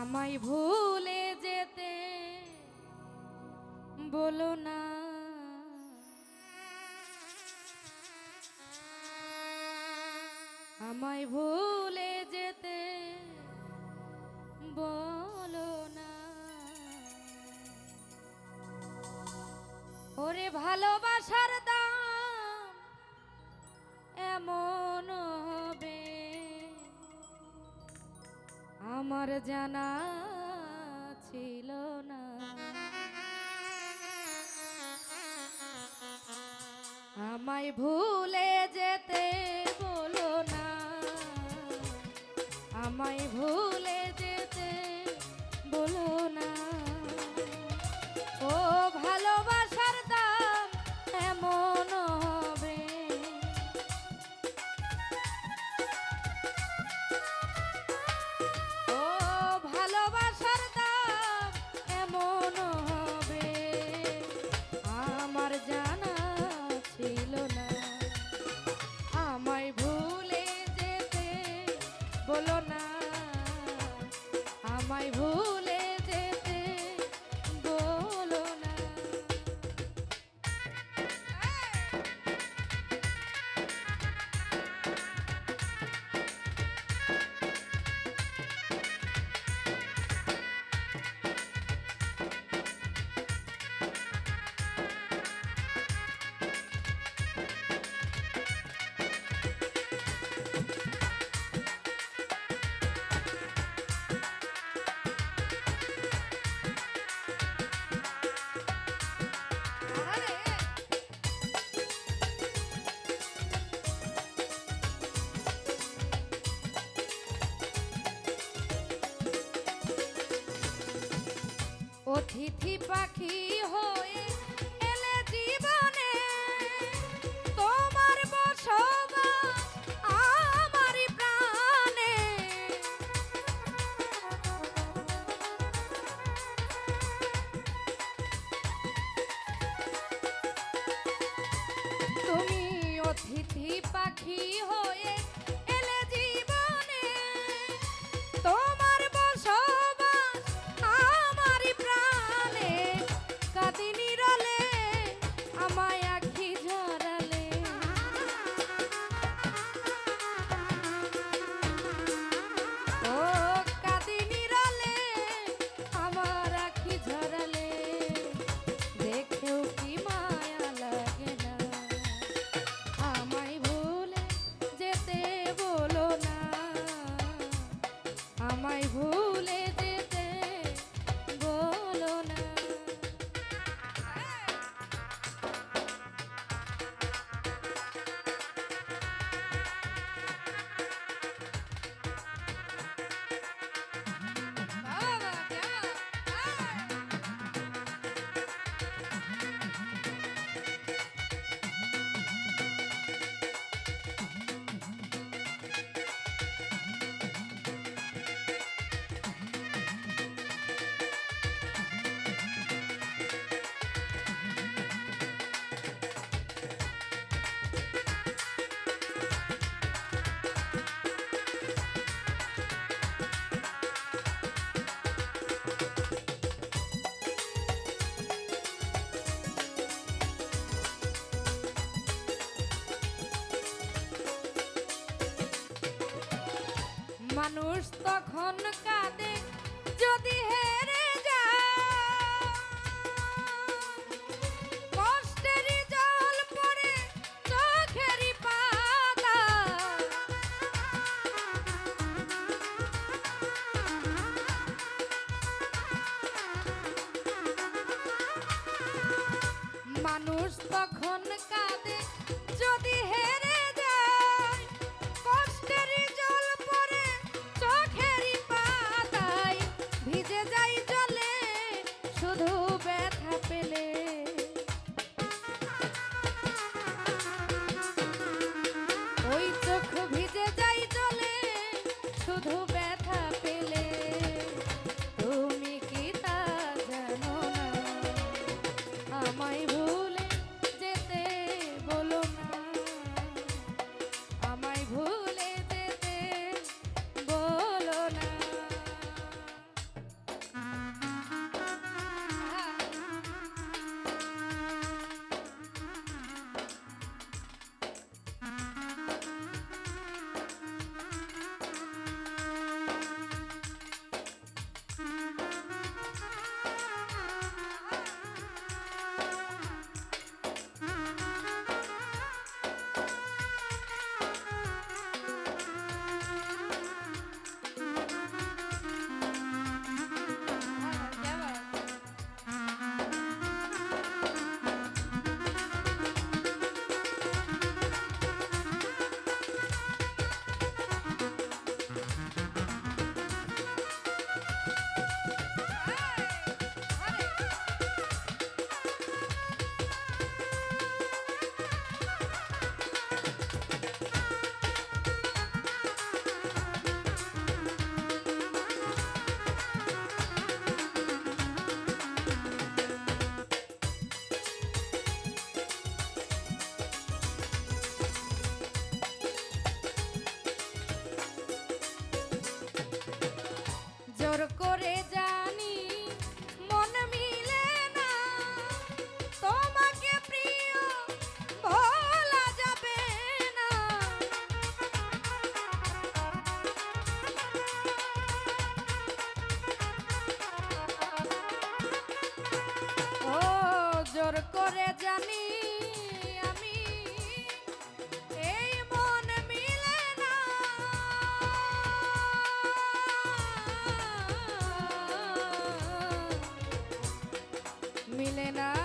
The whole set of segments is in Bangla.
আমায় ভুলে যেতে বলো না। আমায় ভুলে যেতে বলো না। ওরে ভালোবাসার আমার জানা ছিল না। আমায় ভুলে যেতে বলো না। আমায় ভুলে ভুল তিথি পাখি হো মানুষ তখন কাঁদে যদি হেরে মানুষ তখন কাঁদে যদি হে জোর করে জানি, মন মিলে না। তোমাকে প্রিয় ভোলা যাবে না। ও, জোর করে জানি মিলে না।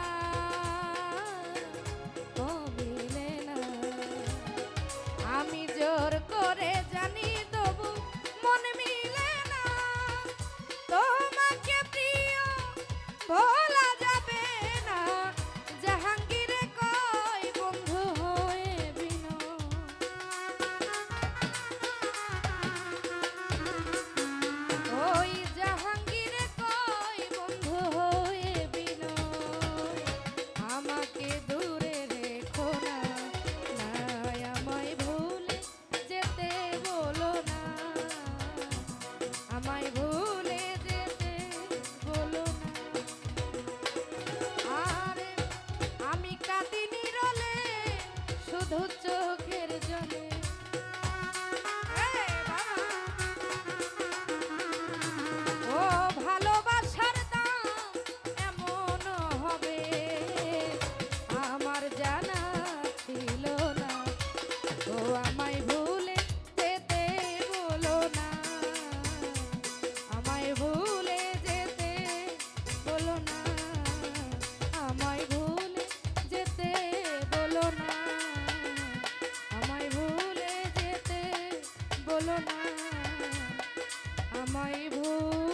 শুধু চোখের জলে। ও ভালোবাসার দাম এমন হবে আমার জানা ছিল না। ও বলো না আমায় ভুল